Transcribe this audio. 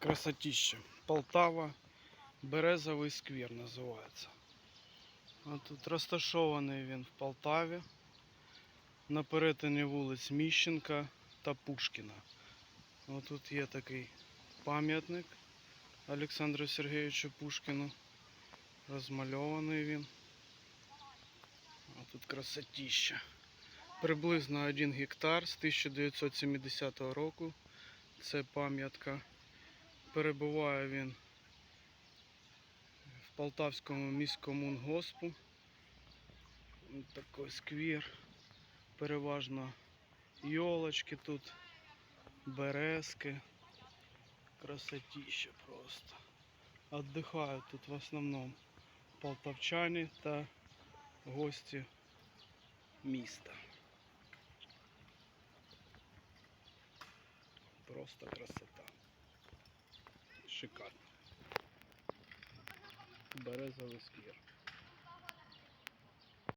Красотища. Полтава. Березовий сквер називається. А тут розташований він в Полтаві. На перетині вулиць Міщенка та Пушкіна. Ось тут є такий пам'ятник Олександру Сергійовичу Пушкіну. Розмальований він. А тут красотища. Приблизно 1 гектар з 1970 року. Це пам'ятка. Перебуває він в Полтавському міськомунгоспу. Такий сквір. Переважно йолочки тут, березки. Красотища просто. Отдыхают тут в основному полтавчани та гості міста. Просто красота. Шикарно. Березовий сквер.